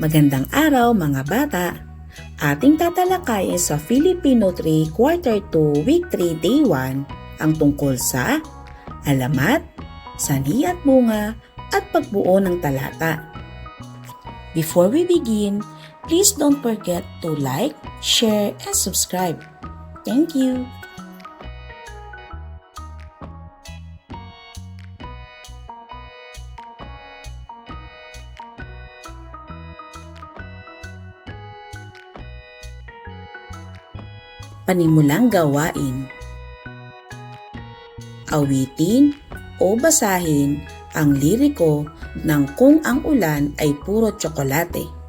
Magandang araw mga bata! Ating tatalakayin sa Filipino 3 Quarter 2 Week 3 Day 1 ang tungkol sa alamat, sanhi at bunga at pagbuo ng talata. Before we begin, please don't forget to like, share, and subscribe. Thank you! Panimulang gawain Awitin o basahin ang liriko ng Kung ang ulan ay puro tsokolate.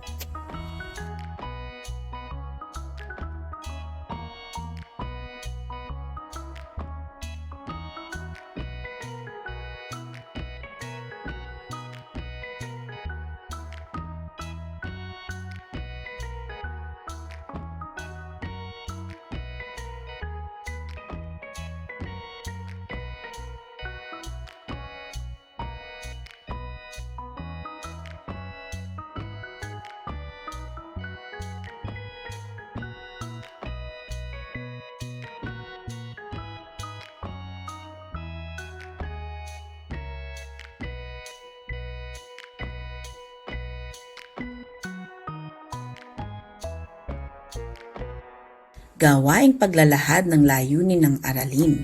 Gawaing paglalahad ng layunin ng aralin.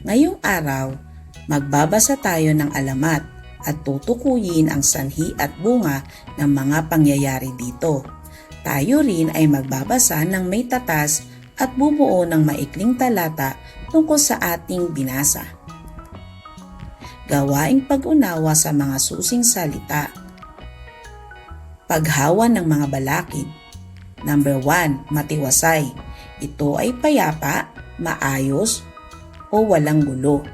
Ngayong araw, magbabasa tayo ng alamat at tutukuyin ang sanhi at bunga ng mga pangyayari dito. Tayo rin ay magbabasa ng may tatas at bubuo ng maikling talata tungkol sa ating binasa. Gawaing pag-unawa sa mga susing salita. Paghawa ng mga balakid. Number 1, matiwasay. Ito ay payapa, maayos, o walang gulo.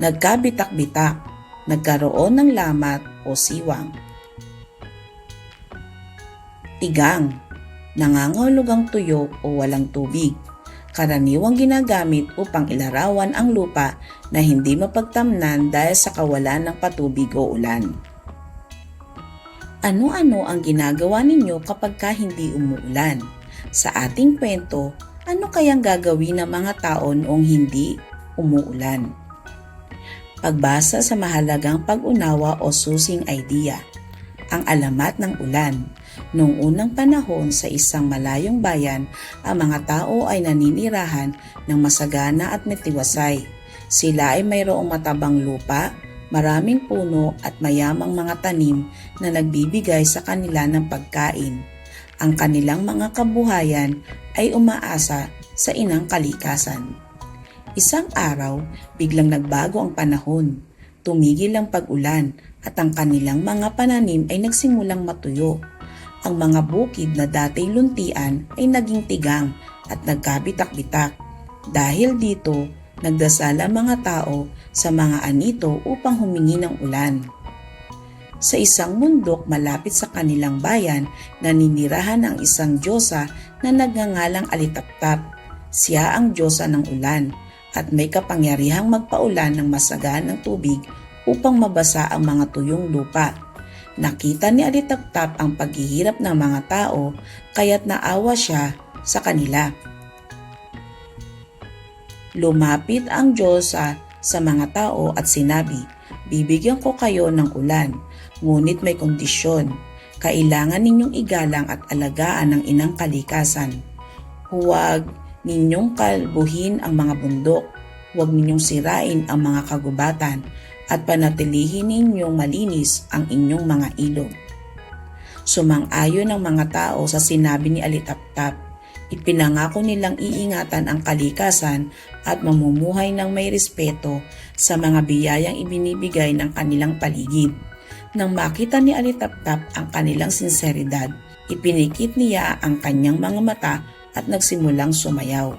Nagkabitak-bitak, nagkaroon ng lamat o siwang. Tigang, nangangahulog ang tuyo o walang tubig. Karaniwang ginagamit upang ilarawan ang lupa na hindi mapagtamnan dahil sa kawalan ng patubig o ulan. Ano-ano ang ginagawa ninyo kapag ka hindi umuulan? Sa ating kwento, ano kayang gagawin ng mga tao noong hindi umuulan? Pagbasa sa mahalagang pag-unawa o susing idea. Ang alamat ng ulan. Noong unang panahon sa isang malayong bayan, ang mga tao ay naninirahan ng masagana at matiwasay. Sila ay mayroong matabang lupa, maraming puno at mayamang mga tanim na nagbibigay sa kanila ng pagkain. Ang kanilang mga kabuhayan ay umaasa sa inang kalikasan. Isang araw, biglang nagbago ang panahon. Tumigil ang pag-ulan at ang kanilang mga pananim ay nagsimulang matuyo. Ang mga bukid na dati luntian ay naging tigang at nagkabitak-bitak. Dahil dito, nagdasal ang mga tao sa mga anito upang humingi ng ulan. Sa isang mundok malapit sa kanilang bayan, naninirahan ang isang Diyosa na nagngangalang Alitaptap. Siya ang Diyosa ng ulan at may kapangyarihang magpaulan ng masaganang tubig upang mabasa ang mga tuyong lupa. Nakita ni Alitaptap ang paghihirap ng mga tao kaya't naawa siya sa kanila. Lumapit ang Diyosa sa mga tao at sinabi, Bibigyan ko kayo ng ulan, ngunit may kondisyon. Kailangan ninyong igalang at alagaan ang inang kalikasan. Huwag ninyong kalbuhin ang mga bundok, huwag ninyong sirain ang mga kagubatan, at panatilihin ninyong malinis ang inyong mga ilog. Sumang-ayon ang mga tao sa sinabi ni Alitaptap. Ipinangako nilang iingatan ang kalikasan at mamumuhay ng may respeto sa mga biyayang ibinibigay ng kanilang paligid. Nang makita ni Alitaptap ang kanilang sinseridad, ipinikit niya ang kanyang mga mata at nagsimulang sumayaw.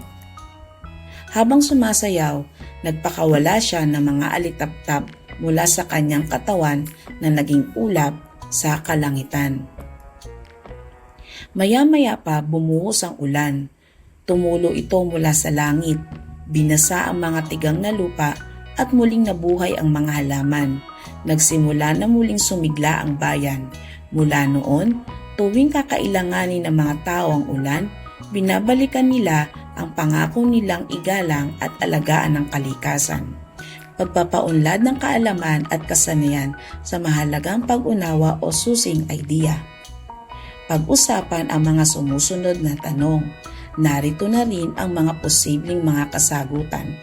Habang sumasayaw, nagpakawala siya ng mga alitaptap mula sa kanyang katawan na naging ulap sa kalangitan. Maya-maya pa bumuhos ang ulan. Tumulo ito mula sa langit. Binasa ang mga tigang na lupa at muling nabuhay ang mga halaman. Nagsimula na muling sumigla ang bayan. Mula noon, tuwing kakailanganin ng mga tao ang ulan, binabalikan nila ang pangako nilang igalang at alagaan ng kalikasan. Pagpapaunlad ng kaalaman at kasanayan sa mahalagang pag-unawa o susing idea. Pag-usapan ang mga sumusunod na tanong. Narito na rin ang mga posibleng mga kasagutan.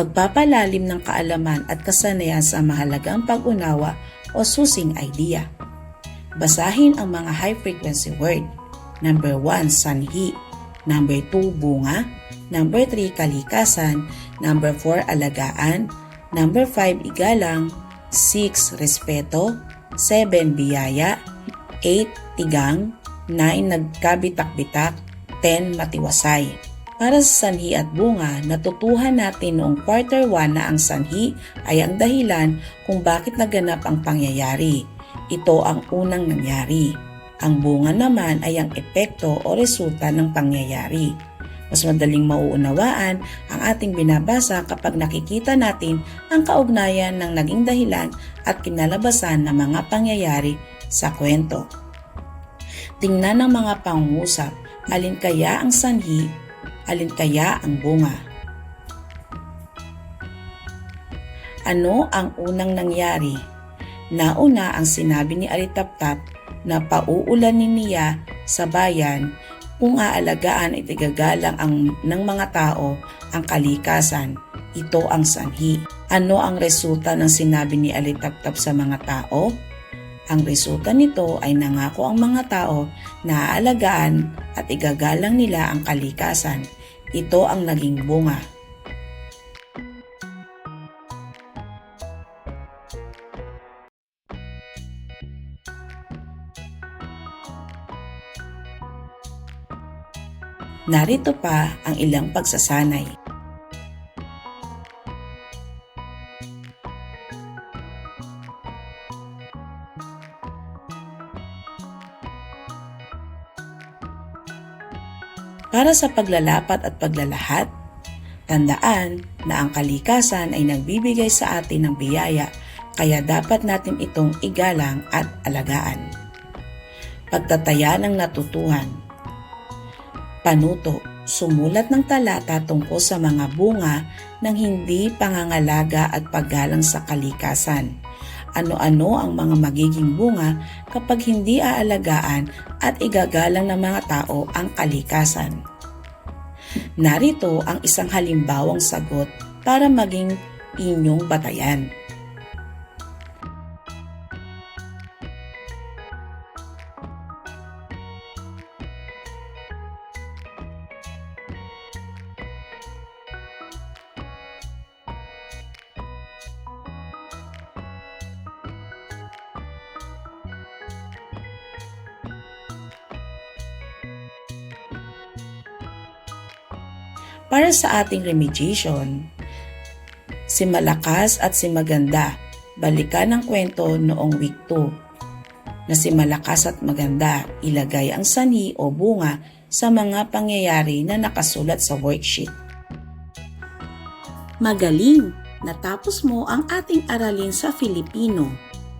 Pagpapalalim ng kaalaman at kasanayan sa mahalagang pag-unawa o susing idea. Basahin ang mga high-frequency word. Number 1, sanhi. Number 2, bunga. Number 3, kalikasan. Number 4, alagaan. Number 5, igalang. 6, respeto. 7, biyaya. 8, tigang. 9, nagkabitak-bitak. 10, matiwasay. Para sa sanhi at bunga, natutuhan natin noong quarter 1 na ang sanhi ay ang dahilan kung bakit naganap ang pangyayari. Ito ang unang nangyari. Ang bunga naman ay ang epekto o resulta ng pangyayari. Mas madaling mauunawaan ang ating binabasa kapag nakikita natin ang kaugnayan ng naging dahilan at kinalabasan ng mga pangyayari sa kwento. Tingnan ng mga pangungusap, alin kaya ang sanhi alin kaya ang bunga? Ano ang unang nangyari? Nauna ang sinabi ni Alitaptap na pauulanin niya sa bayan kung aalagaan at igagalang ang, ng mga tao ang kalikasan. Ito ang sanhi. Ano ang resulta ng sinabi ni Alitaptap sa mga tao? Ang resulta nito ay nangako ang mga tao na aalagaan at igagalang nila ang kalikasan ito ang naging bunga. Narito pa ang ilang pagsasanay. Para sa paglalapat at paglalahat, tandaan na ang kalikasan ay nagbibigay sa atin ng biyaya kaya dapat natin itong igalang at alagaan. Pagtataya ng natutuhan Panuto, sumulat ng talata tungkol sa mga bunga ng hindi pangangalaga at paggalang sa kalikasan. Ano-ano ang mga magiging bunga kapag hindi aalagaan at igagalang ng mga tao ang kalikasan. Narito ang isang halimbawang sagot para maging inyong batayan. Para sa ating remediation, si Malakas at si Maganda, balikan ang kwento noong week 2 na si Malakas at Maganda ilagay ang sani o bunga sa mga pangyayari na nakasulat sa worksheet. Magaling! Natapos mo ang ating aralin sa Filipino.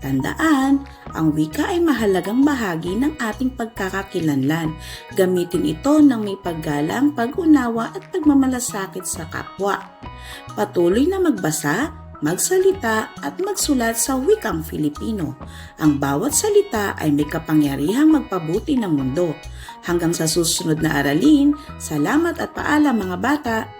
Tandaan, ang wika ay mahalagang bahagi ng ating pagkakakilanlan. Gamitin ito ng may paggalang, pag-unawa at pagmamalasakit sa kapwa. Patuloy na magbasa, magsalita at magsulat sa wikang Filipino. Ang bawat salita ay may kapangyarihang magpabuti ng mundo. Hanggang sa susunod na aralin, salamat at paalam mga bata!